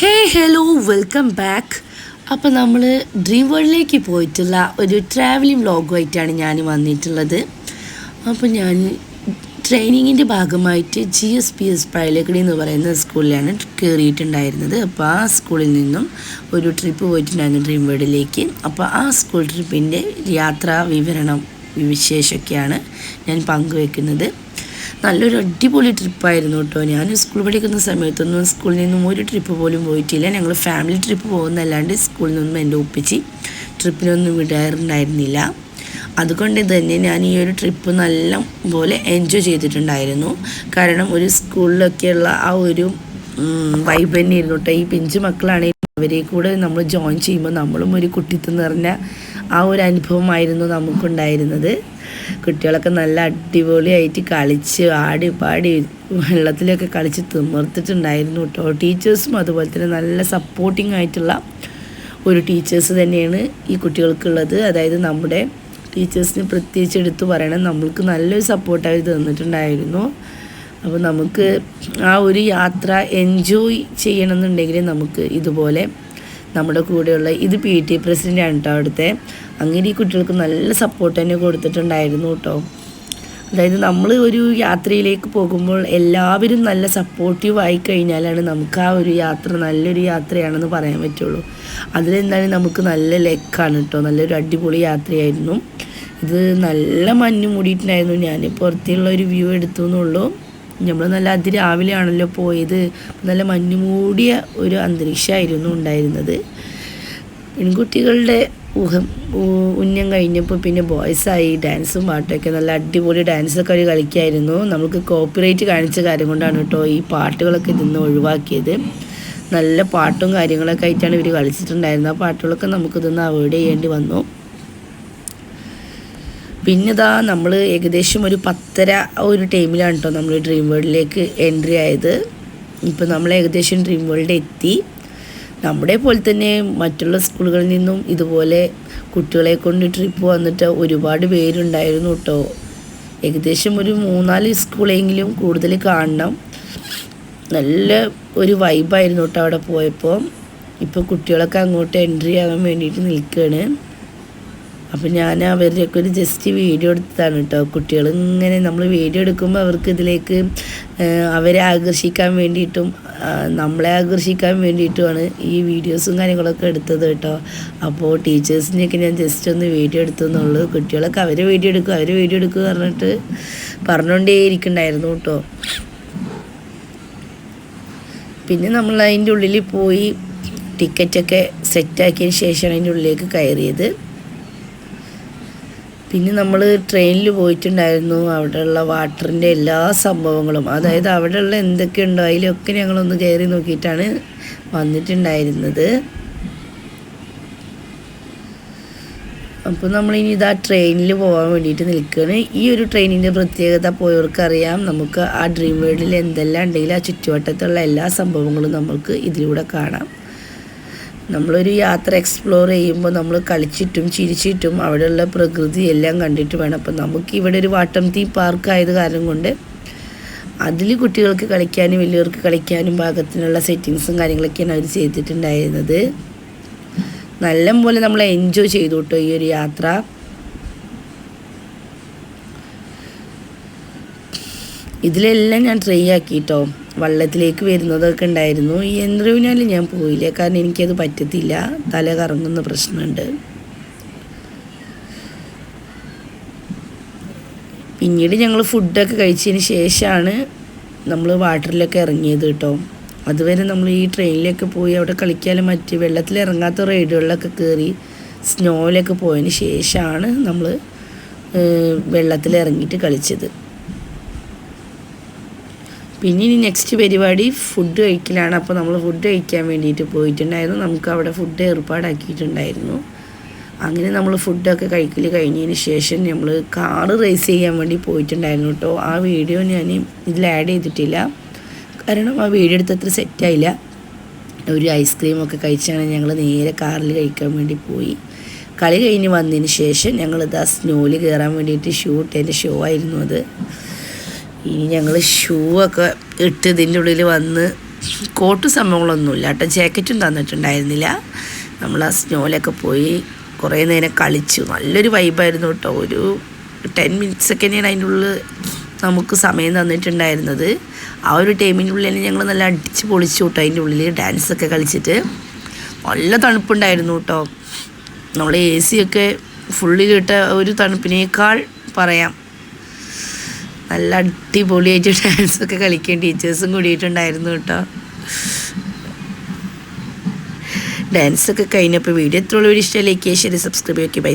ഹേ hello welcome back അപ്പോൾ നമ്മൾ dream വേൾഡിലേക്ക് പോയിട്ടുള്ള ഒരു ട്രാവലിംഗ് വ്ളോഗുമായിട്ടാണ് ഞാൻ വന്നിട്ടുള്ളത്. അപ്പോൾ ഞാൻ ട്രെയിനിങ്ങിന്റെ ഭാഗമായിട്ട് G S P S Pazhalakkadi എന്ന് പറയുന്ന സ്കൂളിലാണ് കയറിയിട്ടുണ്ടായിരുന്നത് അപ്പോൾ ആ സ്കൂളിൽ നിന്നും ഒരു ട്രിപ്പ് പോയിട്ടുണ്ടായിരുന്നു ഡ്രീം വേൾഡിലേക്ക് അപ്പോൾ ആ സ്കൂൾ ട്രിപ്പിന്റെ യാത്രാ വിവരണം വിശേഷമൊക്കെയാണ് ഞാൻ പങ്കുവെക്കുന്നത്. നല്ലൊരു അടിപൊളി ട്രിപ്പായിരുന്നു കേട്ടോ ഞാൻ സ്കൂൾ പഠിക്കുന്ന സമയത്തൊന്നും സ്കൂളിൽ നിന്നും ഒരു ട്രിപ്പ് പോലും പോയിട്ടില്ല. ഞങ്ങൾ ഫാമിലി ട്രിപ്പ് പോകുന്നല്ലാണ്ട് സ്കൂളിൽ നിന്നും എന്റെ ഒപ്പിച്ച് ട്രിപ്പിനൊന്നും വിടാറുണ്ടായിരുന്നില്ല. അതുകൊണ്ട് തന്നെ ഞാൻ ഈ ഒരു ട്രിപ്പ് നല്ല പോലെ എൻജോയ് ചെയ്തിട്ടുണ്ടായിരുന്നു. കാരണം ഒരു സ്കൂളിലൊക്കെയുള്ള ആ ഒരു വൈബ് തന്നെയായിരുന്നു കേട്ടോ ഈ പിഞ്ചു മക്കളാണെങ്കിലും അവരെ കൂടെ നമ്മൾ ജോയിൻ ചെയ്യുമ്പോൾ നമ്മളും ഒരു കുട്ടിത്തം നിറഞ്ഞ ആ ഒരു അനുഭവമായിരുന്നു നമുക്കുണ്ടായിരുന്നത്. കുട്ടികളൊക്കെ നല്ല അടിപൊളിയായിട്ട് കളിച്ച് ആടി പാടി വെള്ളത്തിലൊക്കെ കളിച്ച് തിമർത്തിട്ടുണ്ടായിരുന്നു കേട്ടോ. ടീച്ചേഴ്സും അതുപോലെ തന്നെ നല്ല സപ്പോർട്ടിംഗ് ആയിട്ടുള്ള ഒരു ടീച്ചേഴ്സ് തന്നെയാണ് ഈ കുട്ടികൾക്കുള്ളത്. അതായത് നമ്മുടെ ടീച്ചേഴ്സിന് പ്രത്യേകിച്ച് എടുത്തു പറയണം. നമ്മൾക്ക് നല്ലൊരു സപ്പോർട്ട് തന്നിട്ടുണ്ടായിരുന്നു. അപ്പോൾ നമുക്ക് ആ ഒരു യാത്ര എൻജോയ് ചെയ്യണമെന്നുണ്ടെങ്കിൽ നമുക്ക് ഇതുപോലെ നമ്മുടെ കൂടെയുള്ള ഇത് പി ടി പ്രസിഡന്റ് ആണ് കേട്ടോ അവിടുത്തെ. അങ്ങനെ ഈ കുട്ടികൾക്ക് നല്ല സപ്പോർട്ട് തന്നെ കൊടുത്തിട്ടുണ്ടായിരുന്നു കേട്ടോ അതായത് നമ്മൾ ഒരു യാത്രയിലേക്ക് പോകുമ്പോൾ എല്ലാവരും നല്ല സപ്പോർട്ടീവ് ആയി കഴിഞ്ഞാലാണ് നമുക്ക് ആ ഒരു യാത്ര നല്ലൊരു യാത്രയാണെന്ന് പറയാൻ പറ്റുള്ളൂ. അതിലെന്തായാലും നമുക്ക് നല്ല ലെക്കാണ് കേട്ടോ നല്ലൊരു അടിപൊളി യാത്രയായിരുന്നു. ഇത് നല്ല മഞ്ഞ് മൂടിയിട്ടുണ്ടായിരുന്നു ഞാൻ പുറത്തുള്ള ഒരു വ്യൂ എടുത്തു എന്നുള്ളൂ. നമ്മൾ നല്ല അതിരാവിലെയാണല്ലോ പോയത്. നല്ല മഞ്ഞുമൂടിയ ഒരു അന്തരീക്ഷമായിരുന്നു ഉണ്ടായിരുന്നത്. പെൺകുട്ടികളുടെ ഊഹം ഉന്നം കഴിഞ്ഞപ്പോൾ പിന്നെ ബോയ്സായി ഡാൻസും പാട്ടൊക്കെ നല്ല അടിപൊളി ഡാൻസൊക്കെ അവർ കളിക്കായിരുന്നു. നമുക്ക് കോപ്പിറൈറ്റ് കാണിച്ച കാര്യം കൊണ്ടാണ് കേട്ടോ ഈ പാട്ടുകളൊക്കെ ഇതിന്ന് ഒഴിവാക്കിയത്. നല്ല പാട്ടും കാര്യങ്ങളൊക്കെ ആയിട്ടാണ് ഇവർ കളിച്ചിട്ടുണ്ടായിരുന്നത്. ആ പാട്ടുകളൊക്കെ നമുക്കിതൊന്ന് അവോയ്ഡ് ചെയ്യേണ്ടി വന്നു. പിന്നെ ഇതാ നമ്മൾ ഏകദേശം ഒരു പത്തര ഒരു ടൈമിലാണ് കേട്ടോ നമ്മൾ ഡ്രീം വേൾഡിലേക്ക് എൻട്രി ആയത്. ഇപ്പോൾ നമ്മൾ ഏകദേശം ഡ്രീം വേൾഡ് എത്തി. നമ്മുടെ പോലെ തന്നെ മറ്റുള്ള സ്കൂളുകളിൽ നിന്നും ഇതുപോലെ കുട്ടികളെ കൊണ്ട് ട്രിപ്പ് വന്നിട്ട് ഒരുപാട് പേരുണ്ടായിരുന്നു കേട്ടോ ഏകദേശം ഒരു മൂന്നാൽ സ്കൂളെങ്കിലും കൂടുതൽ കാണണം. നല്ല ഒരു വൈബായിരുന്നു കേട്ടോ അവിടെ പോയപ്പോൾ ഇപ്പോൾ കുട്ടികളൊക്കെ അങ്ങോട്ട് എൻട്രി ആകാൻ വേണ്ടിയിട്ട് നിൽക്കുകയാണ് അപ്പം ഞാൻ അവരുടെയൊക്കെ ഒരു ജസ്റ്റ് വീഡിയോ എടുത്തതാണ് കേട്ടോ. കുട്ടികൾ ഇങ്ങനെ നമ്മൾ വീഡിയോ എടുക്കുമ്പോൾ അവർക്ക് ഇതിലേക്ക് അവരെ ആകർഷിക്കാൻ വേണ്ടിയിട്ടും നമ്മളെ ആകർഷിക്കാൻ വേണ്ടിയിട്ടുമാണ് ഈ വീഡിയോസും കാര്യങ്ങളൊക്കെ എടുത്തത് കേട്ടോ. അപ്പോൾ ടീച്ചേഴ്സിനെയൊക്കെ ഞാൻ ജസ്റ്റ് ഒന്ന് വീഡിയോ എടുത്തെന്നുള്ളൂ. കുട്ടികളൊക്കെ അവർ വീഡിയോ എടുക്കും അവർ വീഡിയോ എടുക്കുക പറഞ്ഞിട്ട് പറഞ്ഞുകൊണ്ടേ ഇരിക്കണ്ടായിരുന്നു കേട്ടോ. പിന്നെ നമ്മൾ അതിന്റെ ഉള്ളിൽ പോയി ടിക്കറ്റൊക്കെ സെറ്റാക്കിയതിന് ശേഷമാണ് അതിന്റെ ഉള്ളിലേക്ക് കയറിയത്. പിന്നെ നമ്മൾ ട്രെയിനിൽ പോയിട്ടുണ്ടായിരുന്നു. അവിടെയുള്ള വാട്ടറിന്റെ എല്ലാ സംഭവങ്ങളും. അതായത് അവിടെയുള്ള എന്തൊക്കെയുണ്ടോ അതിലൊക്കെ ഞങ്ങളൊന്ന് കയറി നോക്കിയിട്ടാണ് വന്നിട്ടുണ്ടായിരുന്നത്. അപ്പോൾ നമ്മളിനി ഇതാ ട്രെയിനിൽ പോകാൻ വേണ്ടിയിട്ട് നിൽക്കുകയാണ് ഈ ഒരു ട്രെയിനിന്റെ പ്രത്യേകത പോയവർക്കറിയാം. നമുക്ക് ആ ഡ്രീം വേൾഡിൽ എന്തെല്ലാം ഉണ്ടെങ്കിലും ആ ചുറ്റുവട്ടത്തുള്ള എല്ലാ സംഭവങ്ങളും നമുക്ക് ഇതിലൂടെ കാണാം. നമ്മളൊരു യാത്ര എക്സ്പ്ലോർ ചെയ്യുമ്പോൾ നമ്മൾ കളിച്ചിട്ടും ചിരിച്ചിട്ടും അവിടെയുള്ള പ്രകൃതി എല്ലാം കണ്ടിട്ട് വേണം. അപ്പം നമുക്ക് ഇവിടെ ഒരു വാട്ടം തീ പാർക്ക് ആയത് കാരണം കൊണ്ട് അതിൽ കുട്ടികൾക്ക് കളിക്കാനും വലിയവർക്ക് കളിക്കാനും പാകത്തിനുള്ള സെറ്റിങ്സും കാര്യങ്ങളൊക്കെയാണ് അവർ ചെയ്തിട്ടുണ്ടായിരുന്നത്. നല്ല പോലെ നമ്മൾ എൻജോയ് ചെയ്തു കേട്ടോ ഈ ഒരു യാത്ര. ഇതിലെല്ലാം ഞാൻ ട്രൈ ആക്കി കേട്ടോ വള്ളത്തിലേക്ക് വരുന്നതൊക്കെ ഉണ്ടായിരുന്നു. ഈ യന്ത്രവിനാലും ഞാൻ പോയില്ല. കാരണം എനിക്കത് പറ്റത്തില്ല. തല കറങ്ങുന്ന പ്രശ്നമുണ്ട്. പിന്നീട് ഞങ്ങൾ ഫുഡൊക്കെ കഴിച്ചതിന് ശേഷമാണ് നമ്മൾ വാട്ടറിലൊക്കെ ഇറങ്ങിയത് കേട്ടോ. അതുവരെ നമ്മൾ ഈ ട്രെയിനിലൊക്കെ പോയി അവിടെ കളിക്കാനും മറ്റ് വെള്ളത്തിൽ ഇറങ്ങാത്ത റൈഡുകളിലൊക്കെ കയറി സ്നോയിലൊക്കെ പോയതിന് ശേഷമാണ് നമ്മൾ വെള്ളത്തിൽ ഇറങ്ങിയിട്ട് കളിച്ചത്. പിന്നെ ഇനി നെക്സ്റ്റ് പരിപാടി ഫുഡ് കഴിക്കലാണ്. അപ്പോൾ നമ്മൾ ഫുഡ് കഴിക്കാൻ വേണ്ടിയിട്ട് പോയിട്ടുണ്ടായിരുന്നു. നമുക്ക് അവിടെ ഫുഡ് ഏർപ്പാടാക്കിയിട്ടുണ്ടായിരുന്നു. അങ്ങനെ നമ്മൾ ഫുഡൊക്കെ കഴിക്കൽ കഴിഞ്ഞതിന് ശേഷം നമ്മൾ കാറ് റേസ് ചെയ്യാൻ വേണ്ടി പോയിട്ടുണ്ടായിരുന്നു കേട്ടോ. ആ വീഡിയോ ഞാൻ ഇതിൽ ആഡ് ചെയ്തിട്ടില്ല. കാരണം ആ വീഡിയോ എടുത്തത്ര സെറ്റായില്ല ഒരു ഐസ്ക്രീമൊക്കെ കഴിച്ചാണ് ഞങ്ങൾ നേരെ കാറിൽ കഴിക്കാൻ വേണ്ടി പോയി. കളി കഴിഞ്ഞ് വന്നതിന് ശേഷം ഞങ്ങൾ ആ സ്നോയിൽ കയറാൻ വേണ്ടിയിട്ട് ഷൂട്ട് എന്റെ ഷോ ആയിരുന്നു അത്. ഇനി ഞങ്ങൾ ഷൂ ഒക്കെ ഇട്ട് ഇതിന്റെ ഉള്ളിൽ വന്ന് കോട്ട് സംഭവങ്ങളൊന്നുമില്ല കേട്ടോ. ജാക്കറ്റും തന്നിട്ടുണ്ടായിരുന്നില്ല. നമ്മൾ ആ സ്നോയിലൊക്കെ പോയി കുറേ നേരം കളിച്ചു. നല്ലൊരു വൈബായിരുന്നു കേട്ടോ. ഒരു ടെൻ മിനിറ്റ്സ് ഒക്കെ തന്നെയാണ് അതിന്റെ ഉള്ളിൽ നമുക്ക് സമയം തന്നിട്ടുണ്ടായിരുന്നത്. ആ ഒരു ടൈമിന്റെ ഉള്ളിൽ തന്നെ ഞങ്ങൾ നല്ല അടിച്ച് പൊളിച്ചു കേട്ടോ അതിന്റെ ഉള്ളിൽ ഡാൻസൊക്കെ കളിച്ചിട്ട്. നല്ല തണുപ്പുണ്ടായിരുന്നു കേട്ടോ. നമ്മൾ എ സി ഒക്കെ ഫുള്ളിലിട്ട ഒരു തണുപ്പിനേക്കാൾ പറയാം. നല്ല അടിപൊളിയായിട്ട് ഡാൻസൊക്കെ കളിക്കാൻ ടീച്ചേഴ്സും കൂടിയിട്ടുണ്ടായിരുന്നു കേട്ടോ. ഡാൻസൊക്കെ കഴിഞ്ഞപ്പോൾ വീഡിയോ എത്രയുള്ള വീഡിയോ ഇഷ്ടം ലൈക്ക് ചെയ്യുക സബ്സ്ക്രൈബ് ചെയ്യുക ബൈ